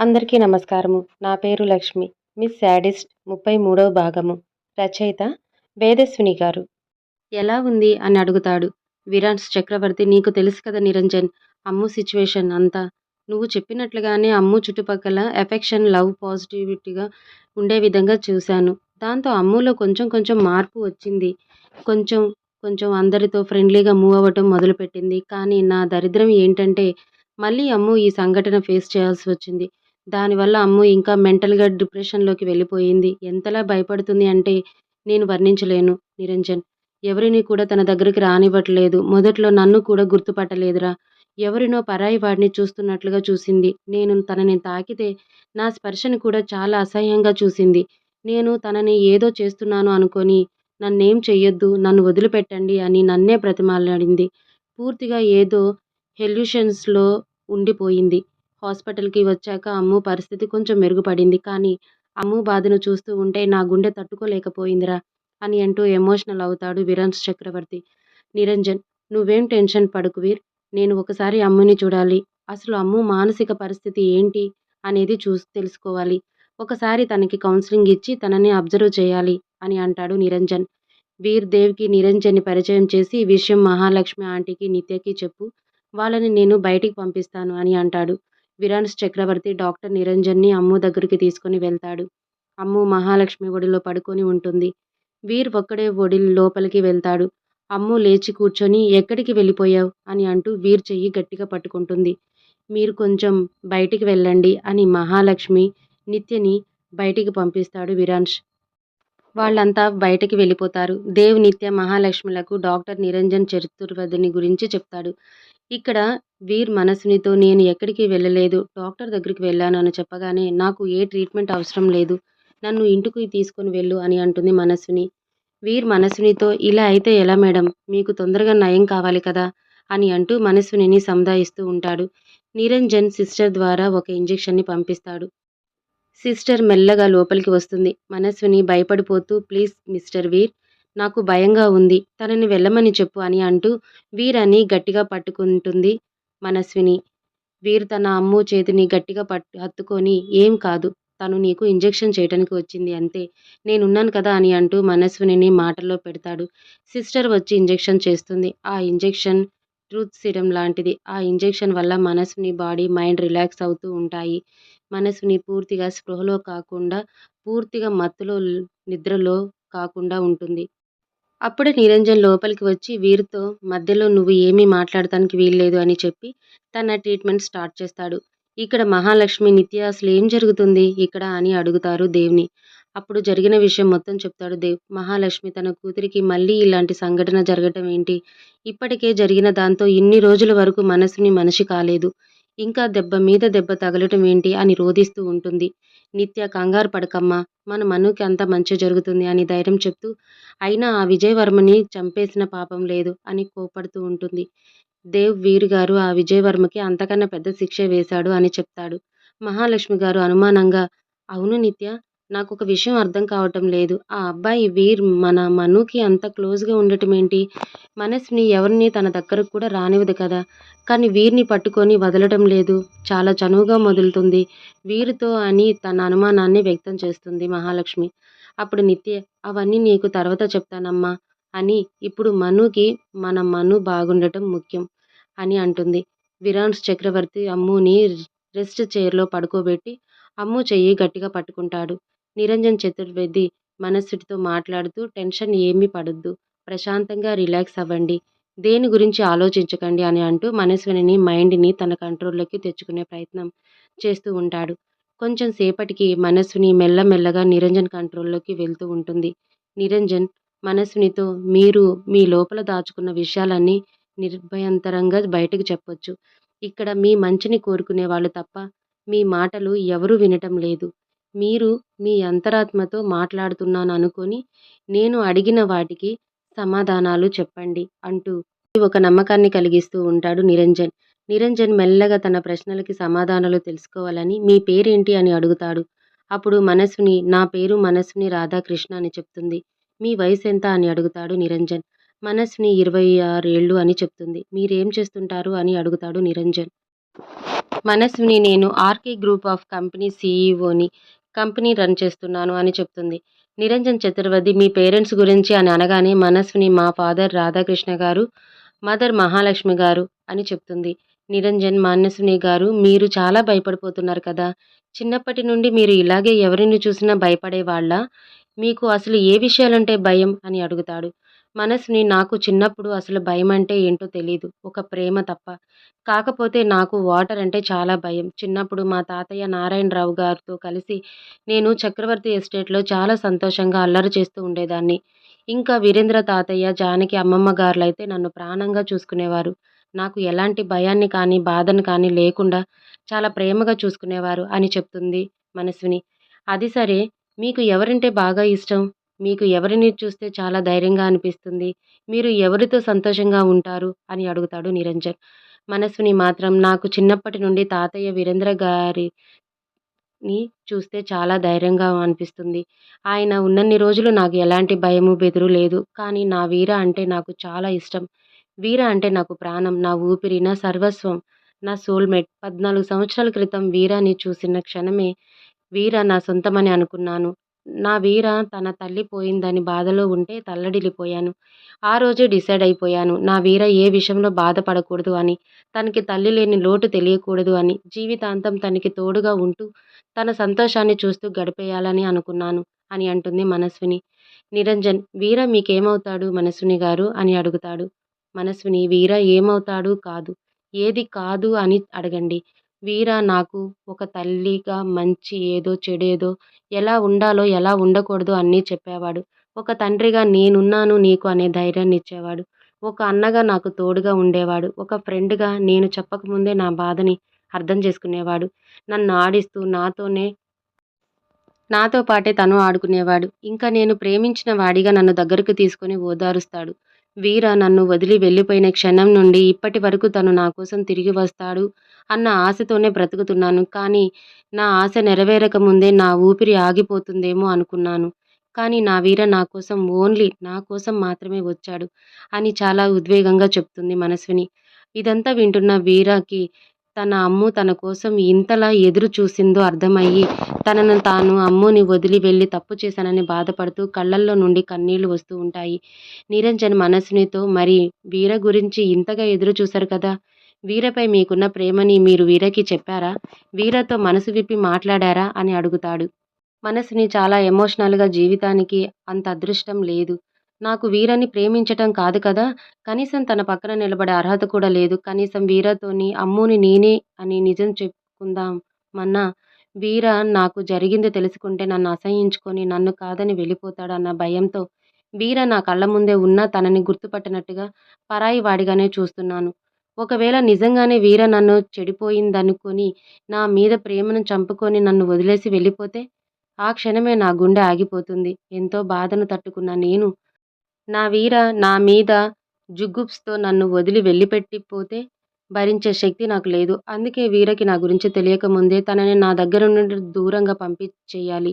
అందరికీ నమస్కారము. నా పేరు లక్ష్మి. మిస్ శాడిస్ట్ ముప్పై మూడవ భాగము. రచయిత వేదస్విని గారు. ఎలా ఉంది? అని అడుగుతాడు. విరాన్స్ చక్రవర్తి నీకు తెలుసు కదా నిరంజన్ అమ్ము సిచ్యువేషన్ అంతా. నువ్వు చెప్పినట్లుగానే అమ్ము చుట్టుపక్కల ఎఫెక్షన్ లవ్ పాజిటివిటీగా ఉండే విధంగా చూశాను. దాంతో అమ్ములో కొంచెం కొంచెం మార్పు వచ్చింది. కొంచెం కొంచెం అందరితో ఫ్రెండ్లీగా మూవ్ అవ్వటం మొదలుపెట్టింది. కానీ నా దరిద్రం ఏంటంటే మళ్ళీ అమ్ము ఈ సంఘటన ఫేస్ చేయాల్సి వచ్చింది. దానివల్ల అమ్ము ఇంకా మెంటల్గా డిప్రెషన్లోకి వెళ్ళిపోయింది. ఎంతలా భయపడుతుంది అంటే నేను వర్ణించలేను నిరంజన్. ఎవరిని కూడా తన దగ్గరికి రానివ్వట్లేదు. మొదట్లో నన్ను కూడా గుర్తుపట్టలేదురా. ఎవరినో పరాయి వాడిని చూస్తున్నట్లుగా చూసింది. నేను తనని తాకితే నా స్పర్శని కూడా చాలా అసహ్యంగా చూసింది. నేను తనని ఏదో చేస్తున్నాను అనుకొని నన్నేం చెయ్యొద్దు నన్ను వదిలిపెట్టండి అని నన్నే ప్రతిమాలాడింది పూర్తిగా ఏదో హెల్యూషన్స్లో ఉండిపోయింది. హాస్పిటల్కి వచ్చాక అమ్ము పరిస్థితి కొంచెం మెరుగుపడింది. కానీ అమ్ము బాధను చూస్తూ ఉంటే నా గుండె తట్టుకోలేకపోయిందిరా అని అంటూ ఎమోషనల్ అవుతాడు విరాన్స్ చక్రవర్తి. నిరంజన్ నువ్వేం టెన్షన్ పడుకు వీర్. నేను ఒకసారి అమ్ముని చూడాలి. అసలు అమ్ము మానసిక పరిస్థితి ఏంటి అనేది చూసి తెలుసుకోవాలి. ఒకసారి తనకి కౌన్సిలింగ్ ఇచ్చి తనని అబ్జర్వ్ చేయాలి అని అంటాడు నిరంజన్. వీర్ దేవ్కి నిరంజన్ని పరిచయం చేసి ఈ విషయం మహాలక్ష్మి ఆంటీకి నిత్యకి చెప్పు. వాళ్ళని నేను బయటికి పంపిస్తాను అని అంటాడు. విరాన్స్ చక్రవర్తి డాక్టర్ నిరంజన్ని అమ్ము దగ్గరికి తీసుకుని వెళ్తాడు. అమ్ము మహాలక్ష్మి ఒడిలో పడుకొని ఉంటుంది. వీర్ ఒక్కడే ఒడి లోపలికి వెళ్తాడు. అమ్ము లేచి కూర్చొని ఎక్కడికి వెళ్ళిపోయావు? అని అంటూ వీర్ చెయ్యి గట్టిగా పట్టుకుంటుంది. మీరు కొంచెం బయటికి వెళ్ళండి అని మహాలక్ష్మి నిత్యని బయటికి పంపిస్తాడు విరాన్స్. వాళ్ళంతా బయటికి వెళ్ళిపోతారు. దేవ్ నిత్య మహాలక్ష్మిలకు డాక్టర్ నిరంజన్ చతుర్వేదిని గురించి చెప్తాడు. ఇక్కడ వీర్ మనసునితో నేను ఎక్కడికి వెళ్ళలేదు డాక్టర్ దగ్గరికి వెళ్ళాను అని చెప్పగానే నాకు ఏ ట్రీట్మెంట్ అవసరం లేదు నన్ను ఇంటికి తీసుకొని వెళ్ళు అని అంటుంది మనసుని. వీర్ మనసునితో ఇలా అయితే ఎలా మేడం? మీకు తొందరగా నయం కావాలి కదా? అని అంటూ మనసునిని సముదాయిస్తూ ఉంటాడు. నిరంజన్ సిస్టర్ ద్వారా ఒక ఇంజెక్షన్ని పంపిస్తాడు. సిస్టర్ మెల్లగా లోపలికి వస్తుంది. మనస్విని భయపడిపోతూ ప్లీజ్ మిస్టర్ వీర్ నాకు భయంగా ఉంది. తనని వెళ్ళమని చెప్పు అని అంటూ వీర్ అని గట్టిగా పట్టుకుంటుంది. మనస్విని. వీరు తన అమ్ము చేతిని గట్టిగా పట్టు హత్తుకొని ఏం కాదు తను నీకు ఇంజెక్షన్ చేయడానికి వచ్చింది అంతే. నేనున్నాను కదా అని అంటూ మనస్విని మాటల్లో పెడతాడు. సిస్టర్ వచ్చి ఇంజెక్షన్ చేస్తుంది. ఆ ఇంజెక్షన్ ట్రూత్ సిరం లాంటిది. ఆ ఇంజెక్షన్ వల్ల మనస్విని బాడీ మైండ్ రిలాక్స్ అవుతూ ఉంటాయి. మనస్విని పూర్తిగా స్పృహలో కాకుండా పూర్తిగా మత్తులో నిద్రలో కాకుండా ఉంటుంది. అప్పుడే నిరంజన్ లోపలికి వచ్చి వీరితో మధ్యలో నువ్వు ఏమీ మాట్లాడటానికి వీల్లేదు అని చెప్పి తన ట్రీట్మెంట్ స్టార్ట్ చేస్తాడు. ఇక్కడ మహాలక్ష్మి నిత్య అసలు ఏం జరుగుతుంది ఇక్కడ అని అడుగుతారు దేవ్ని. అప్పుడు జరిగిన విషయం మొత్తం చెప్తాడు దేవ్. మహాలక్ష్మి తన కూతురికి మళ్ళీ ఇలాంటి సంఘటన జరగటం ఏంటి? ఇప్పటికే జరిగిన దాంతో ఇన్ని రోజుల వరకు మనసుని మనిషి కాలేదు. ఇంకా దెబ్బ మీద దెబ్బ తగలటం ఏంటి అని రోధిస్తూ ఉంటుంది. నిత్య కంగారు పడకమ్మ మన మనుకి అంత మంచి జరుగుతుంది అని ధైర్యం చెప్తూ అయినా ఆ విజయవర్మని చంపేసిన పాపం లేదు అని కోపడుతూ ఉంటుంది. దేవ్ వీరు గారు ఆ విజయవర్మకి అంతకన్నా పెద్ద శిక్ష వేశాడు అని చెప్తాడు. మహాలక్ష్మి గారు అనుమానంగా అవును నిత్య నాకు ఒక విషయం అర్థం కావటం లేదు. ఆ అబ్బాయి వీర్ మన మనుకి అంత క్లోజ్గా ఉండటం ఏంటి? మనస్ని ఎవరిని తన దగ్గరకు కూడా రానివ్వదు కదా. కానీ వీరిని పట్టుకొని వదలటం లేదు. చాలా చనువుగా మొదలుతుంది. వీరితో అని తన అనుమానాన్ని వ్యక్తం చేస్తుంది మహాలక్ష్మి. అప్పుడు నిత్య అవన్నీ నీకు తర్వాత చెప్తానమ్మా అని ఇప్పుడు మనుకి మన మను బాగుండటం ముఖ్యం అని అంటుంది. విరాన్స్ చక్రవర్తి అమ్ముని రెస్ట్ చైర్లో పడుకోబెట్టి అమ్ము చెయ్యి గట్టిగా పట్టుకుంటాడు. నిరంజన్ చతుర్వేది మనస్సుతో మాట్లాడుతూ టెన్షన్ ఏమీ పడొద్దు. ప్రశాంతంగా రిలాక్స్ అవ్వండి. దేని గురించి ఆలోచించకండి అని అంటూ మనస్విని మైండ్ని తన కంట్రోల్లోకి తెచ్చుకునే ప్రయత్నం చేస్తూ ఉంటాడు. కొంచెం సేపటికి మనస్విని మెల్లమెల్లగా నిరంజన్ కంట్రోల్లోకి వెళ్తూ ఉంటుంది. నిరంజన్ మనస్వినితో మీరు మీ లోపల దాచుకున్న విషయాలన్నీ నిర్భయంతరంగా బయటకు చెప్పొచ్చు. ఇక్కడ మీ మంచిని కోరుకునే వాళ్ళు తప్ప మీ మాటలు ఎవరూ వినటం లేదు. మీరు మీ అంతరాత్మతో మాట్లాడుతున్నాను అనుకొని నేను అడిగిన వాటికి సమాధానాలు చెప్పండి అంటూ ఒక నమ్మకాన్ని కలిగిస్తూ ఉంటాడు నిరంజన్. నిరంజన్ మెల్లగా తన ప్రశ్నలకి సమాధానాలు తెలుసుకోవాలని మీ పేరేంటి అని అడుగుతాడు. అప్పుడు మనసుని నా పేరు మనసుని రాధాకృష్ణ అని చెప్తుంది. మీ వయసు ఎంత అని అడుగుతాడు నిరంజన్. మనస్విని ఇరవై ఆరేళ్ళు అని చెప్తుంది. మీరేం చేస్తుంటారు అని అడుగుతాడు నిరంజన్. మనస్విని నేను ఆర్కే గ్రూప్ ఆఫ్ కంపెనీ సీఈఓని కంపెనీ రన్ చేస్తున్నాను అని చెప్తుంది. నిరంజన్ చతుర్వేది మీ పేరెంట్స్ గురించి అని అనగానే మనస్విని మా ఫాదర్ రాధాకృష్ణ గారు మదర్ మహాలక్ష్మి గారు అని చెప్తుంది. నిరంజన్ మనస్విని గారు మీరు చాలా భయపడిపోతున్నారు కదా. చిన్నప్పటి నుండి మీరు ఇలాగే ఎవరిని చూసినా భయపడేవాళ్ళ? మీకు అసలు ఏ విషయాలంటే భయం? అని అడుగుతాడు. మనసుని నాకు చిన్నప్పుడు అసలు భయం అంటే ఏంటో తెలీదు. ఒక ప్రేమ తప్ప. కాకపోతే నాకు వాటర్ అంటే చాలా భయం. చిన్నప్పుడు మా తాతయ్య నారాయణరావు గారితో కలిసి నేను చక్రవర్తి ఎస్టేట్లో చాలా సంతోషంగా అల్లరి చేస్తూ ఉండేదాన్ని. ఇంకా వీరేంద్ర తాతయ్య జానకి అమ్మమ్మ గారులు అయితే నన్ను ప్రాణంగా చూసుకునేవారు. నాకు ఎలాంటి భయాన్ని కానీ బాధను కానీ లేకుండా చాలా ప్రేమగా చూసుకునేవారు అని చెప్తుంది మనస్విని అది సరే. మీకు ఎవరంటే బాగా ఇష్టం? మీకు ఎవరిని చూస్తే చాలా ధైర్యంగా అనిపిస్తుంది మీరు ఎవరితో సంతోషంగా ఉంటారు అని అడుగుతాడు నిరంజన్. మనసుని మాత్రం నాకు చిన్నప్పటి నుండి తాతయ్య వీరేంద్ర గారిని చూస్తే చాలా ధైర్యంగా అనిపిస్తుంది. ఆయన ఉన్నన్ని రోజులు నాకు ఎలాంటి భయము బెదురు లేదు. కానీ నా వీర అంటే నాకు చాలా ఇష్టం. వీర అంటే నాకు ప్రాణం నా ఊపిరి నా సర్వస్వం నా సోల్మేట్. పద్నాలుగు సంవత్సరాల క్రితం వీరాని చూసిన క్షణమే వీర నా సొంతమని అనుకున్నాను. నా వీర తన తల్లి పోయిందని బాధలో ఉంటే తల్లడిల్లిపోయాను. ఆ రోజే డిసైడ్ అయిపోయాను. నా వీర ఏ విషయంలో బాధపడకూడదు అని తనకి తల్లి లేని లోటు తెలియకూడదు అని జీవితాంతం తనకి తోడుగా ఉంటూ తన సంతోషాన్ని చూస్తూ గడిపేయాలని అనుకున్నాను అని అంటుంది మనస్విని. నిరంజన్ వీర మీకేమవుతాడు మనస్విని గారు? అని అడుగుతాడు. మనస్విని వీర ఏమవుతాడు కాదు. ఏది కాదు అని అడగండి. వీర నాకు ఒక తల్లిగా మంచి ఏదో చెడేదో ఎలా ఉండాలో ఎలా ఉండకూడదో అన్నీ చెప్పేవాడు. ఒక తండ్రిగా నేనున్నాను నీకు అనే ధైర్యాన్ని ఇచ్చేవాడు. ఒక అన్నగా నాకు తోడుగా ఉండేవాడు. ఒక ఫ్రెండ్గా నేను చెప్పకముందే నా బాధని అర్థం చేసుకునేవాడు. నన్ను ఆడిస్తూ నాతోనే నాతో పాటే తను ఆడుకునేవాడు. ఇంకా నేను ప్రేమించిన వాడిగా నన్ను దగ్గరకు తీసుకొని ఓదారుస్తాడు. వీర నన్ను వదిలి వెళ్ళిపోయిన క్షణం నుండి ఇప్పటి వరకు తను నా కోసం తిరిగి వస్తాడు అన్న ఆశతోనే బ్రతుకుతున్నాను. కానీ నా ఆశ నెరవేరక ముందే నా ఊపిరి ఆగిపోతుందేమో అనుకున్నాను. కానీ నా వీర నా కోసం ఓన్లీ నా కోసం మాత్రమే వచ్చాడు అని చాలా ఉద్వేగంగా చెప్తుంది మనస్విని. ఇదంతా వింటున్న వీరకి తన అమ్ము తన కోసం ఇంతలా ఎదురు చూసిందో అర్థమయ్యి తనను తాను అమ్ముని వదిలి వెళ్ళి తప్పు చేశానని బాధపడుతూ కళ్ళల్లో నుండి కన్నీళ్ళు వస్తూ ఉంటాయి. నిరంజన్ మనసునితో మరి వీర గురించి ఇంతగా ఎదురు చూశారు కదా! వీరపై మీకున్న ప్రేమని మీరు వీరకి చెప్పారా? వీరతో మనసు విప్పి మాట్లాడారా? అని అడుగుతాడు. మనసుని చాలా ఎమోషనల్గా జీవితానికి అంత అదృష్టం లేదు. నాకు వీరని ప్రేమించటం కాదు కదా. కనీసం తన పక్కన నిలబడే అర్హత కూడా లేదు. కనీసం వీరతోని అమ్ముని నేనే అని నిజం చెప్పుకుందాం మన్నా. వీర నాకు జరిగింది తెలుసుకుంటే నన్ను అసహించుకొని నన్ను కాదని వెళ్ళిపోతాడన్న భయంతో వీర నా కళ్ళ ముందే ఉన్నా తనని గుర్తుపట్టినట్టుగా పరాయి వాడిగానే చూస్తున్నాను. ఒకవేళ నిజంగానే వీర నన్ను చెడిపోయిందనుకొని నా మీద ప్రేమను చంపుకొని నన్ను వదిలేసి వెళ్ళిపోతే ఆ క్షణమే నా గుండె ఆగిపోతుంది. ఎంతో బాధను తట్టుకున్న నేను నా వీర నా మీద జుగ్గుప్స్తో నన్ను వదిలి వెళ్ళిపెట్టిపోతే భరించే శక్తి నాకు లేదు. అందుకే వీరకి నా గురించి తెలియకముందే తనని నా దగ్గర నుండి దూరంగా పంపించేయాలి.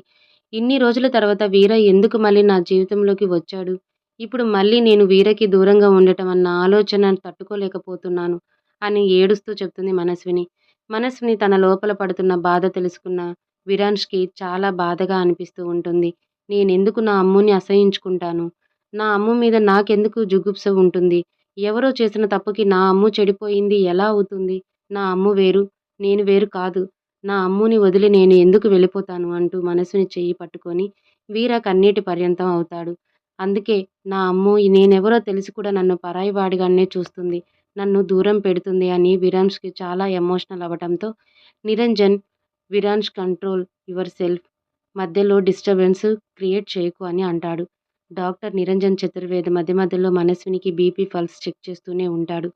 ఇన్ని రోజుల తర్వాత వీర ఎందుకు మళ్ళీ నా జీవితంలోకి వచ్చాడు? ఇప్పుడు మళ్ళీ నేను వీరకి దూరంగా ఉండటం అన్న ఆలోచన తట్టుకోలేకపోతున్నాను అని ఏడుస్తూ చెప్తుంది మనస్విని. మనస్విని తన లోపల పడుతున్న బాధ తెలుసుకున్న విరాన్ష్కి చాలా బాధగా అనిపిస్తూ ఉంటుంది. నేనెందుకు నా అమ్ముని అసహించుకుంటాను? నా అమ్ము మీద నాకెందుకు జుగుప్స ఉంటుంది? ఎవరో చేసిన తప్పుకి నా అమ్ము చెడిపోయింది ఎలా అవుతుంది? నా అమ్ము వేరు నేను వేరు కాదు. నా అమ్ముని వదిలి నేను ఎందుకు వెళ్ళిపోతాను? అంటూ మనసుని చెయ్యి పట్టుకొని వీర కన్నీటి పర్యంతం అవుతాడు. అందుకే నా అమ్ము నేనెవరో తెలిసి కూడా నన్ను పరాయి వాడిగానే చూస్తుంది. నన్ను దూరం పెడుతుంది అని విరాన్స్కి చాలా emotional అవ్వటంతో Niranjan Virans control your self మధ్యలో డిస్టర్బెన్స్ క్రియేట్ చేయకు అని అంటాడు. డాక్టర్ నిరంజన్ చతుర్వేది మధ్య మధ్యలో మనస్వినికి బీపీ పల్స్ చెక్ చేస్తూనే ఉంటాడు.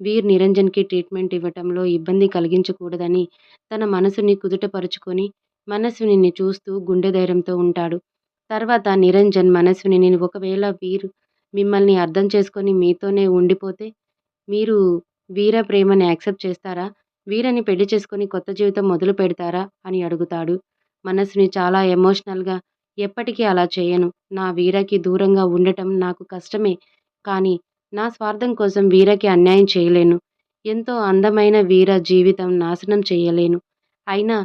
వీర్ నిరంజన్కి ట్రీట్మెంట్ ఇవ్వటంలో ఇబ్బంది కలిగించకూడదని తన మనసుని కుదుటపరుచుకొని మనస్విని చూస్తూ గుండె ధైర్యంతో ఉంటాడు. తర్వాత నిరంజన్ మనస్విని ఒకవేళ వీరు మిమ్మల్ని అర్థం చేసుకొని మీతోనే ఉండిపోతే మీరు వీర ప్రేమని యాక్సెప్ట్ చేస్తారా? వీరని పెళ్ళి చేసుకొని కొత్త జీవితం మొదలు పెడతారా అని అడుగుతాడు. మనసుని చాలా ఎమోషనల్గా ఎప్పటికీ అలా చేయను. నా వీరకి దూరంగా ఉండటం నాకు కష్టమే. కానీ నా స్వార్థం కోసం వీరకి అన్యాయం చేయలేను. ఎంతో అందమైన వీర జీవితం నాశనం చేయలేను. అయినా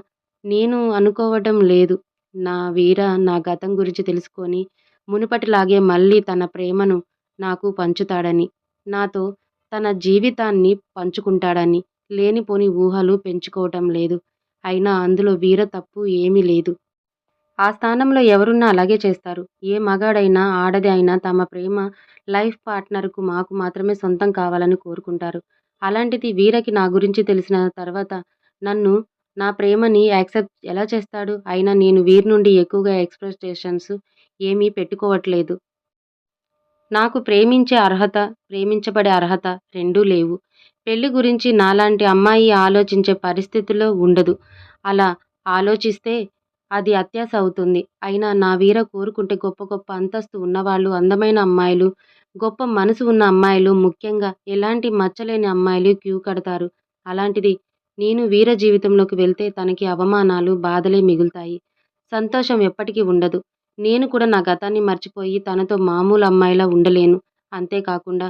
నేను అనుకోవటం లేదు. నా వీర నా గతం గురించి తెలుసుకొని మునుపటిలాగే మళ్ళీ తన ప్రేమను నాకు పంచుతాడని, నాతో తన జీవితాన్ని పంచుకుంటాడని లేనిపోని ఊహలు పెంచుకోవటం లేదు. అయినా అందులో వీర తప్పు ఏమీ లేదు. ఆ స్థానంలో ఎవరున్నా అలాగే చేస్తారు. ఏ మగాడైనా, ఆడది అయినా తమ ప్రేమ లైఫ్ పార్ట్నర్కు మాకు మాత్రమే సొంతం కావాలని కోరుకుంటారు. అలాంటిది వీరకి నా గురించి తెలిసిన తర్వాత నన్ను, నా ప్రేమని యాక్సెప్ట్ ఎలా చేస్తాడు? అయినా నేను వీరి నుండి ఎక్కువగా ఎక్స్‌పెక్టేషన్స్ ఏమీ పెట్టుకోవట్లేదు. నాకు ప్రేమించే అర్హత, ప్రేమించబడే అర్హత రెండూ లేవు. పెళ్ళి గురించి నాలాంటి అమ్మాయి ఆలోచించే పరిస్థితిలో ఉండదు. అలా ఆలోచిస్తే అది అత్యాశ అవుతుంది. అయినా నా వీర కోరుకుంటే గొప్ప గొప్ప అంతస్తు ఉన్నవాళ్ళు, అందమైన అమ్మాయిలు, గొప్ప మనసు ఉన్న అమ్మాయిలు, ముఖ్యంగా ఎలాంటి మచ్చలేని అమ్మాయిలు క్యూ కడతారు. అలాంటిది నేను వీర జీవితంలోకి వెళ్తే తనకి అవమానాలు, బాధలే మిగులుతాయి. సంతోషం ఎప్పటికీ ఉండదు. నేను కూడా నా గతాన్ని మర్చిపోయి తనతో మామూలు అమ్మాయిలా ఉండలేను. అంతేకాకుండా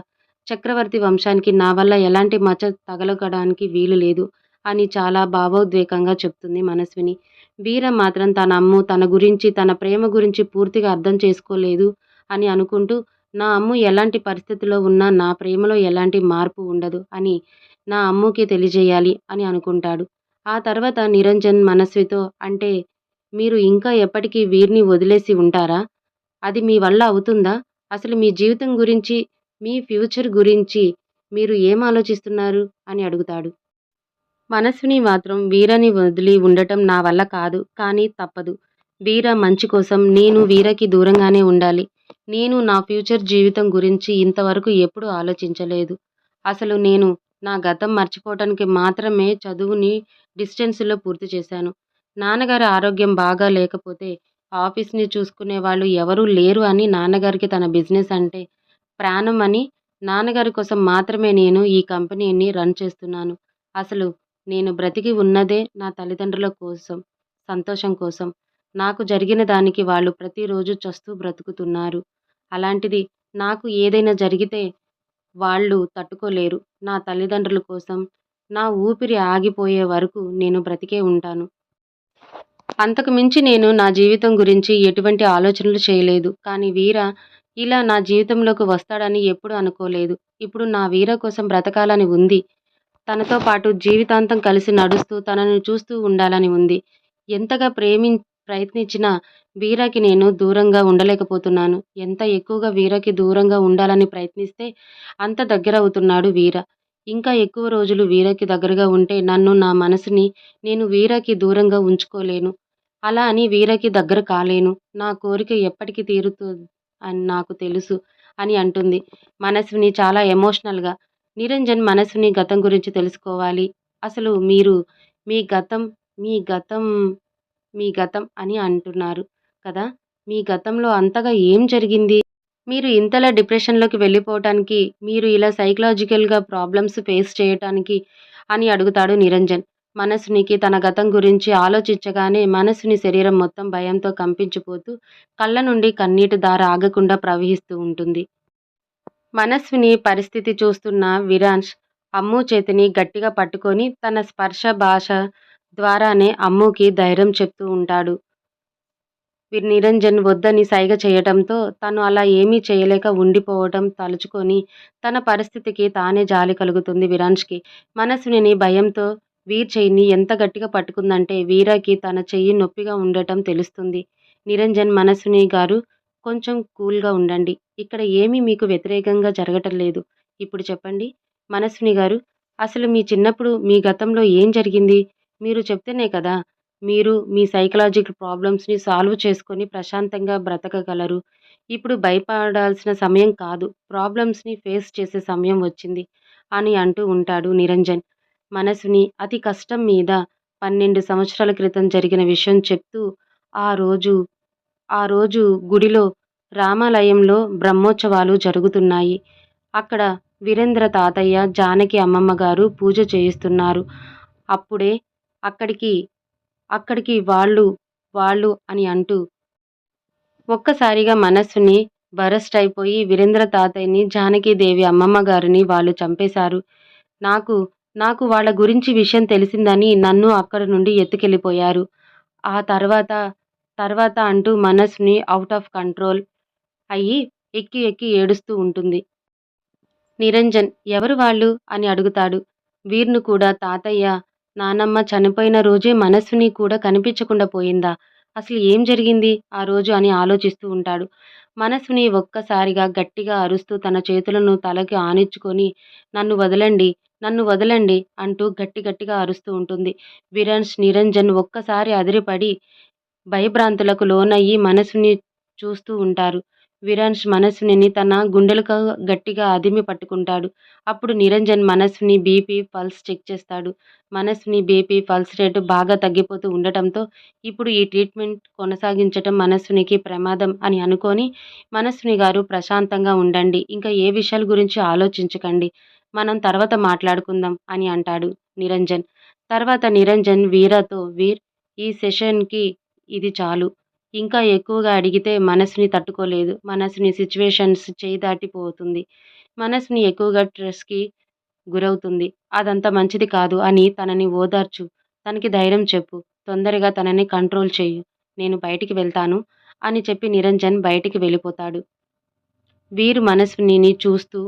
చక్రవర్తి వంశానికి నా వల్ల ఎలాంటి మచ్చ తగలగడానికి వీలు లేదు అని చాలా భావోద్వేగంగా చెప్తుంది మనస్విని. వీర మాత్రం తన అమ్ము తన గురించి, తన ప్రేమ గురించి పూర్తిగా అర్థం చేసుకోలేదు అని అనుకుంటూ నా అమ్ము ఎలాంటి పరిస్థితిలో ఉన్నా నా ప్రేమలో ఎలాంటి మార్పు ఉండదు అని నా అమ్ముకి తెలియజేయాలి అని అనుకుంటాడు. ఆ తర్వాత నిరంజన్ మనస్వితో అంటే మీరు ఇంకా ఎప్పటికీ వీరిని వదిలేసి ఉంటారా? అది మీ వల్ల అవుతుందా? అసలు మీ జీవితం గురించి, మీ ఫ్యూచర్ గురించి మీరు ఏం ఆలోచిస్తున్నారు? అని అడుగుతాడు. మనస్విని మాత్రం వీరని వదిలి ఉండటం నా వల్ల కాదు. కానీ తప్పదు. వీర మంచి కోసం నేను వీరకి దూరంగానే ఉండాలి. నేను నా ఫ్యూచర్ జీవితం గురించి ఇంతవరకు ఎప్పుడూ ఆలోచించలేదు. అసలు నేను నా గతం మర్చిపోవటానికి మాత్రమే చదువుని డిస్టెన్స్‌లో పూర్తి చేశాను. నాన్నగారి ఆరోగ్యం బాగా లేకపోతే ఆఫీస్‌ని చూసుకునే వాళ్ళు ఎవరూ లేరు అని నాన్నగారికి తన బిజినెస్ అంటే ప్రాణం అని నాన్నగారి కోసం మాత్రమే నేను ఈ కంపెనీని రన్ చేస్తున్నాను. అసలు నేను బ్రతికి ఉన్నదే నా తల్లిదండ్రుల కోసం, సంతోషం కోసం. నాకు జరిగిన దానికి వాళ్ళు ప్రతిరోజు చస్తూ బ్రతుకుతున్నారు. అలాంటిది నాకు ఏదైనా జరిగితే వాళ్ళు తట్టుకోలేరు. నా తల్లిదండ్రుల కోసం నా ఊపిరి ఆగిపోయే వరకు నేను బ్రతికే ఉంటాను. అంతకు మించి నేను నా జీవితం గురించి ఎటువంటి ఆలోచనలు చేయలేదు. కానీ వీర ఇలా నా జీవితంలోకి వస్తాడని ఎప్పుడూ అనుకోలేదు. ఇప్పుడు నా వీర కోసం బ్రతకాలని ఉంది. తనతో పాటు జీవితాంతం కలిసి నడుస్తూ, తనను చూస్తూ ఉండాలని ఉంది. ఎంతగా ప్రేమి ప్రయత్నించినా వీరకి నేను దూరంగా ఉండలేకపోతున్నాను. ఎంత ఎక్కువగా వీరకి దూరంగా ఉండాలని ప్రయత్నిస్తే అంత దగ్గర అవుతున్నాడు వీర. ఇంకా ఎక్కువ రోజులు వీరకి దగ్గరగా ఉంటే నన్ను, నా మనసుని నేను వీరకి దూరంగా ఉంచుకోలేను. అలా అని వీరకి దగ్గర కాలేను. నా కోరిక ఎప్పటికీ తీరుతుంది అని నాకు తెలుసు అని అంటుంది మనస్విని చాలా ఎమోషనల్‌గా. నిరంజన్ మనసుని గతం గురించి తెలుసుకోవాలి. అసలు మీరు మీ గతం, మీ గతం, మీ గతం అని అంటున్నారు కదా! మీ గతంలో అంతగా ఏం జరిగింది? మీరు ఇంతలా డిప్రెషన్‌లోకి వెళ్ళిపోవటానికి, మీరు ఇలా సైకలాజికల్‌గా ప్రాబ్లమ్స్ ఫేస్ చేయటానికి అని అడుగుతాడు నిరంజన్. మనసునికి తన గతం గురించి ఆలోచించగానే మనసుని శరీరం మొత్తం భయంతో కంపించిపోతూ కళ్ళ నుండి కన్నీటి దార ఆగకుండా ప్రవహిస్తూ ఉంటుంది. మనస్విని పరిస్థితి చూస్తున్న విరాన్స్ అమ్ము చేతిని గట్టిగా పట్టుకొని తన స్పర్శ భాష ద్వారానే అమ్ముకి ధైర్యం చెప్తూ ఉంటాడు. నిరంజన్ వద్దని సైగ చేయటంతో తను అలా ఏమీ చేయలేక ఉండిపోవటం తలుచుకొని తన పరిస్థితికి తానే జాలి కలుగుతుంది విరాన్స్‌కి. మనస్విని భయంతో వీర్ చెయ్యిని ఎంత గట్టిగా పట్టుకుందంటే వీరకి తన చెయ్యి నొప్పిగా ఉండటం తెలుస్తుంది. నిరంజన్ మనస్విని గారు కొంచెం కూల్‌గా ఉండండి. ఇక్కడ ఏమీ మీకు వ్యతిరేకంగా జరగటం లేదు. ఇప్పుడు చెప్పండి మనస్విని గారు అసలు మీ చిన్నప్పుడు మీ గతంలో ఏం జరిగింది? మీరు చెప్తేనే కదా మీరు మీ సైకలాజికల్ ప్రాబ్లమ్స్‌ని సాల్వ్ చేసుకొని ప్రశాంతంగా బ్రతకగలరు. ఇప్పుడు భయపడాల్సిన సమయం కాదు. ప్రాబ్లమ్స్‌ని ఫేస్ చేసే సమయం వచ్చింది అని అంటూ ఉంటాడు నిరంజన్. మనసుని అతి కష్టం మీద పన్నెండు సంవత్సరాల క్రితం జరిగిన విషయం చెప్తూ ఆ రోజు ఆ రోజు గుడిలో రామాలయంలో బ్రహ్మోత్సవాలు జరుగుతున్నాయి. అక్కడ వీరేంద్ర తాతయ్య, జానకి అమ్మమ్మ గారు పూజ చేయిస్తున్నారు. అప్పుడే అక్కడికి అక్కడికి వాళ్ళు, వాళ్ళు అని అంటూ ఒక్కసారిగా మనస్సుని బరస్ట్ అయిపోయి వీరేంద్ర తాతయ్యని, జానకీదేవి అమ్మమ్మ గారిని వాళ్ళు చంపేశారు. నాకు నాకు వాళ్ళ గురించి విషయం తెలిసిందని నన్ను అక్కడ నుండి ఎత్తుకెళ్ళిపోయారు ఆ తర్వాత తర్వాత అంటూ మనస్ని అవుట్ ఆఫ్ కంట్రోల్ అయ్యి ఎక్కి ఎక్కి ఏడుస్తూ ఉంటుంది. నిరంజన్ ఎవరు వాళ్ళు అని అడుగుతాడు. వీర్ను కూడా తాతయ్య నానమ్మ చనిపోయిన రోజే మనస్సుని కూడా కనిపించకుండా పోయిందా? అసలు ఏం జరిగింది ఆ రోజు అని ఆలోచిస్తూ ఉంటాడు. మనస్సుని ఒక్కసారిగా గట్టిగా అరుస్తూ తన చేతులను తలకి ఆనిచ్చుకొని నన్ను వదలండి నన్ను వదలండి అంటూ గట్టి గట్టిగా అరుస్తూ ఉంటుంది. విరన్స్ నిరంజన్ ఒక్కసారి అదిరిపడి భయభ్రాంతులకు లోనయ్యి మనసుని చూస్తూ ఉంటారు. విరాన్స్ మనసుని తన గుండెలకు గట్టిగా అదిమి పట్టుకుంటాడు. అప్పుడు నిరంజన్ మనసుని బీపీ పల్స్ చెక్ చేస్తాడు. మనసుని బీపీ పల్స్ రేటు బాగా తగ్గిపోతూ ఉండటంతో ఇప్పుడు ఈ ట్రీట్మెంట్ కొనసాగించటం మనస్సునికి ప్రమాదం అని అనుకొని మనస్సుని గారు ప్రశాంతంగా ఉండండి. ఇంకా ఏ విషయాల గురించి ఆలోచించకండి. మనం తర్వాత మాట్లాడుకుందాం అని అంటాడు నిరంజన్. తర్వాత నిరంజన్ వీరతో వీర్ ఈ సెషన్కి ఇది చాలు. ఇంకా ఎక్కువగా అడిగితే మనసుని తట్టుకోలేదు. మనసుని సిచ్యువేషన్స్ చేయి దాటిపోతుంది. మనసుని ఎక్కువగా స్ట్రెస్కి గురవుతుంది. అదంతా మంచిది కాదు అని తనని ఓదార్చు. తనకి ధైర్యం చెప్పు. తొందరగా తనని కంట్రోల్ చేయు నేను బయటికి వెళ్తాను అని చెప్పి నిరంజన్ బయటికి వెళ్ళిపోతాడు. వీరు మనసుని చూస్తూ